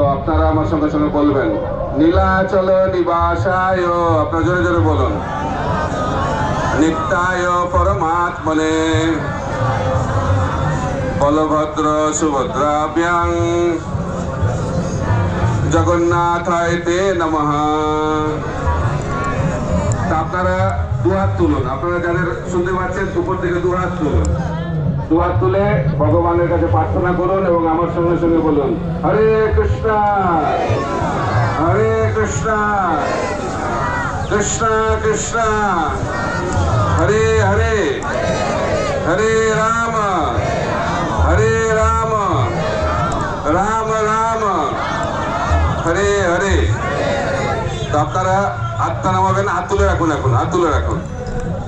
তো আপনারা আমার সঙ্গে সঙ্গে বলবেন। নীলাচল নিবাসায় আপনার জোরে জোরে বলুন। নিত্যায় পরমাত্মনে। বলভদ্র সুভদ্রাভ্যাং। জগন্নাথায় তে নমঃ। আপনারা দুহাত তুলুন। আপনারা যাদের শুনতে পাচ্ছেন উপর থেকে দুহাত তুলুন। দুহাত তুলে ভগবানের কাছে প্রার্থনা করুন এবং আমার সঙ্গে সঙ্গে বলুন, হরে কৃষ্ণ হরে কৃষ্ণ কৃষ্ণ কৃষ্ণ, হরে হরে হরে রাম হরে রাম রাম রাম, হরে হরে। তো আপনারা হাতটা নামাবেন, হাত তুলে রাখুন এখন, হাত তুলে রাখুন।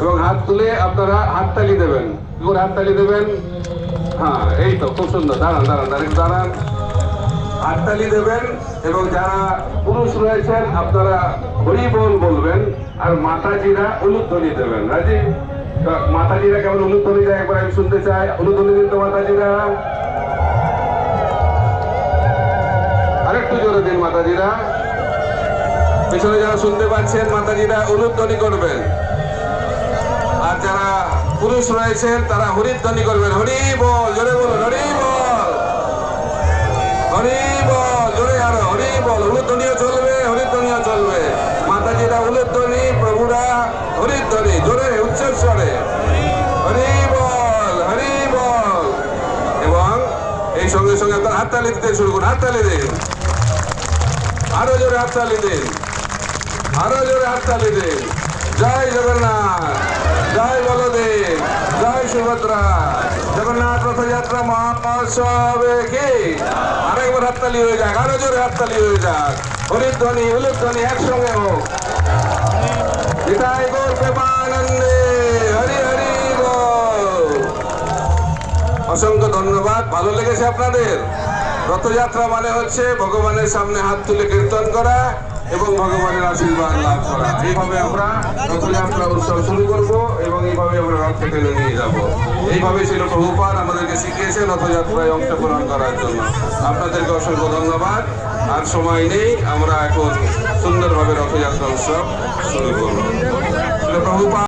এবং হাত তুলে আপনারা হাততালি দেবেন। কি করে হাততালি দেবেন। হ্যাঁ এই তো, খুব সুন্দর। দাঁড়ান দাঁড়ান দাঁড়ান দাঁড়ান। হাততালি দেবেন এবং যারা পুরুষ রয়েছেন, আপনারা হরি বল বলবেন আর মাতাজিরা উলুধ্বনি দেবেন। রাজি? মাতাজিরা কেমন উলুধ্বনি দেয়? একবার আমি শুনতে চাই। উলুধ্বনি দিন তো মাতাজিরা। আরেকটু জোরে দিন মাতাজিরা। পেছনে যারা শুনতে পাচ্ছেন, মাতাজিরা উলুধ্বনি করবেন। আর যারা পুরুষ রয়েছেন, তারা হরিধ্বনি করবেন। হরি বল, জোরে বলুন হরি বল। হরি বল, জোরে আরও, হরি বল। উলুধ্বনিও চলবে হরিধ্বনিও চলবে। মাতাজিরা উলুধ্বনি প্রভুরা হরিধ্বনি জোরে উচ্চস্বরে। হরি বল হরি বল। এবং এই সঙ্গে সঙ্গে আপনার হাততালি দিতে শুরু করুন, হাততালি দিন। আরও জোরে হাততালি দিন। আরও জোরে হাততালি দিন। জয় জগন্নাথ। সুভদ্রা। জগন্নাথ রথযাত্রা আরেকবার হাততালি হয়ে যাক, আরও জোরে হাততালি হয়ে যাক। হরিধ্বনি উলুধ্বনি একসঙ্গে হোক। অসংখ্য ধন্যবাদ, ভালো লেগেছে আপনাদের? রথযাত্রা মানে হচ্ছে ভগবানের সামনে হাত তুলে কীর্তন করা এবং ভগবানের আশীর্বাদ লাভ করা। এইভাবে আমরা রথযাত্রা উৎসব শুরু করব। এইভাবে থেকে নিয়ে যাব। এইভাবে ছিল প্রভুপাল আমাদেরকে শিখিয়েছেন রথযাত্রায় অংশগ্রহণ করার জন্য। আপনাদেরকে অসংখ্য ধন্যবাদ। আর সময় নেই, আমরা এখন সুন্দরভাবে রথযাত্রা উৎসব শুরু করব। প্রভুপাত